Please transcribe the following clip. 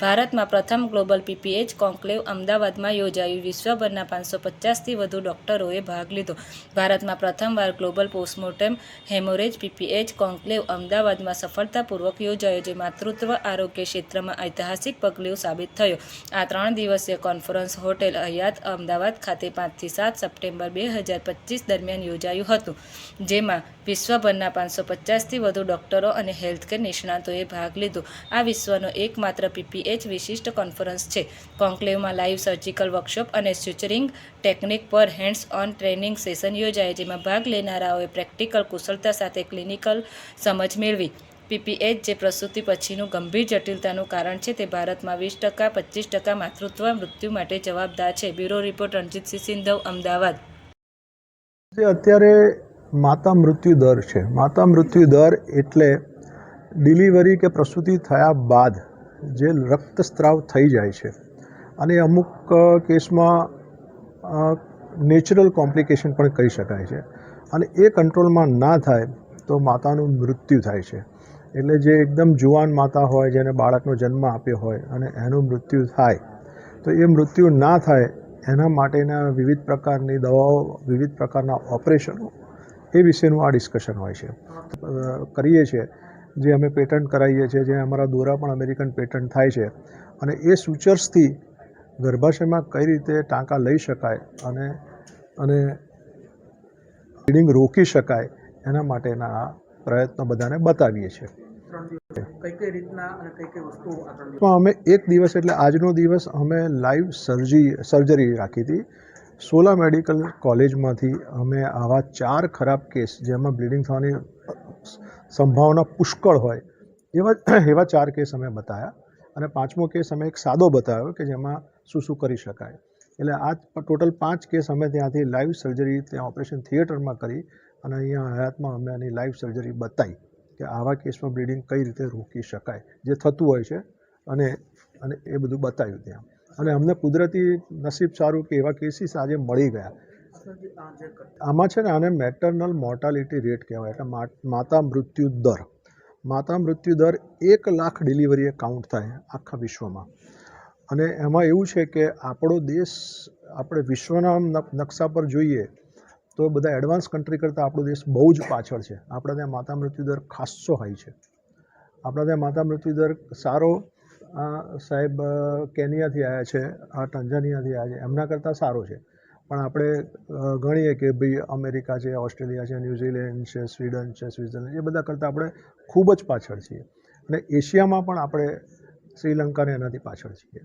ભારતમાં પ્રથમ global પીપીએચ conclave અમદાવાદમાં યોજાયું. વિશ્વભરના પાંચસો પચાસથી વધુ ડોક્ટરોએ ભાગ લીધો. ભારતમાં પ્રથમવાર global postmortem haemorrhage PPH conclave અમદાવાદમાં સફળતાપૂર્વક યોજાયો, જે માતૃત્વ આરોગ્ય ક્ષેત્રમાં ઐતિહાસિક પગલું સાબિત થયો. આ ત્રણ દિવસીય કોન્ફરન્સ હોટેલ હયાત અમદાવાદ ખાતે પાંચથી સાત સપ્ટેમ્બર બે હજાર પચીસ દરમિયાન યોજાયું હતું, જેમાં વિશ્વભરના પાંચસો પચાસથી વધુ ડોક્ટરો અને હેલ્થકેર નિષ્ણાતોએ ભાગ લીધો. આ વિશ્વનો એકમાત્ર પીપીએચ વિશિષ્ટ કોન્ફરન્સ છે. કોન્ક્લેવમાં લાઈવ સર્જિકલ વર્કશોપ અને સ્યુચરિંગ ટેકનિક પર હેન્ડ્સ ઓન ટ્રેનિંગ સેશન યોજાય જેમાં ભાગ લેનારાઓએ પ્રેક્ટિકલ કુશળતા સાથે ક્લિનિકલ સમજ મેળવી. પીપીએચ જે પ્રસૂતિ પછીનું ગંભીર જટિલતાનું કારણ છે તે ભારતમાં વીસ ટકા પચીસ ટકા માતૃત્વ, મૃત્યુ માટે જવાબદાર છે. Bureau report Ranjitsinh Sindhav, Ahmedabad. જે અત્યારે માતા મૃત્યુ દર છે. માતા મૃત્યુ દર એટલે ડિલિવરી કે પ્રસૂતિ થયા બાદ જે રક્તસ્રાવ થઈ જાય છે. અને અમુક કેસમાં નેચરલ કોમ્પ્લિકેશન પણ કહી શકાય છે. અને એ કંટ્રોલમાં ના થાય તો માતાનું મૃત્યુ થાય છે. એટલે જે એકદમ જુવાન માતા હોય, જેને બાળકનો જન્મ આપ્યો હોય અને એનું મૃત્યુ થાય, તો એ મૃત્યુ ના થાય, એના માટેના વિવિધ પ્રકારની દવાઓ, વિવિધ પ્રકારના ઓપરેશનો, એ વિશેનું આ ડિસ્કશન હોય છે. કરીએ છીએ. જે અમે પેટન્ટ કરાવીએ છીએ જે અમારા દોરા પણ અમેરિકન પેટન્ટ થાય છે. અને એ સૂચર્સથી ગર્ભાશયમાં કઈ રીતે ટાંકા લઈ શકાય અને અને બ્લીડિંગ રોકી શકાય એના માટેના આ પ્રયત્નો બધાને બતાવીએ છીએ. તો અમે એક દિવસ એટલે આજનો દિવસ અમે લાઈવ સર્જી સર્જરી રાખી હતી. સોલા મેડિકલ કોલેજમાંથી અમે આવા ચાર ખરાબ કેસ જેમાં બ્લીડિંગ થવાની સંભાવના પુષ્કળ હોય. એવા એવા ચાર કેસ અમે બતાવ્યા અને પાંચમો કેસ અમે એક સાદો બતાવ્યો કે જેમાં શું શું કરી શકાય. એટલે આ ટોટલ પાંચ કેસ અમે ત્યાંથી લાઈવ સર્જરી, ત્યાં ઓપરેશન થિયેટરમાં કરી અને અહીંયા હયાતમાં અમે આની લાઈવ સર્જરી બતાવી કે આવા કેસમાં બ્લીડિંગ કઈ રીતે રોકી શકાય, જે થતું હોય છે અને અને એ બધું બતાવ્યું ત્યાં. અને અમને કુદરતી નસીબ સારું કે એવા કેસીસ આજે મળી ગયા. આમાં છે ને આને મેટર્નલ મોર્ટાલિટી રેટ કહેવાય. એટલે માતા મૃત્યુ દર. માતા મૃત્યુ દર એક લાખ ડિલિવરીએ કાઉન્ટ થાય આખા વિશ્વમાં. અને એમાં એવું છે કે આપણો દેશ, આપણે વિશ્વના નકશા પર જોઈએ તો બધા એડવાન્સ કન્ટ્રી કરતાં આપણો દેશ બહુ જ પાછળ છે. આપણા ત્યાં માતા મૃત્યુ દર ખાસ્સો હાઈ છે. આપણા ત્યાં માતા મૃત્યુ દર સારો સાહેબ કેનિયાથી આવ્યા છે, આ ટંજાનિયાથી આવ્યા છે, એમના કરતાં સારો છે. પણ આપણે ગણીએ કે ભાઈ અમેરિકા છે, ઓસ્ટ્રેલિયા છે, ન્યૂઝીલેન્ડ છે, સ્વીડન છે, સ્વિટ્ઝરલેન્ડ એ બધા કરતાં આપણે ખૂબ જ પાછળ છીએ. અને એશિયામાં પણ આપણે શ્રીલંકાને એનાથી પાછળ છીએ.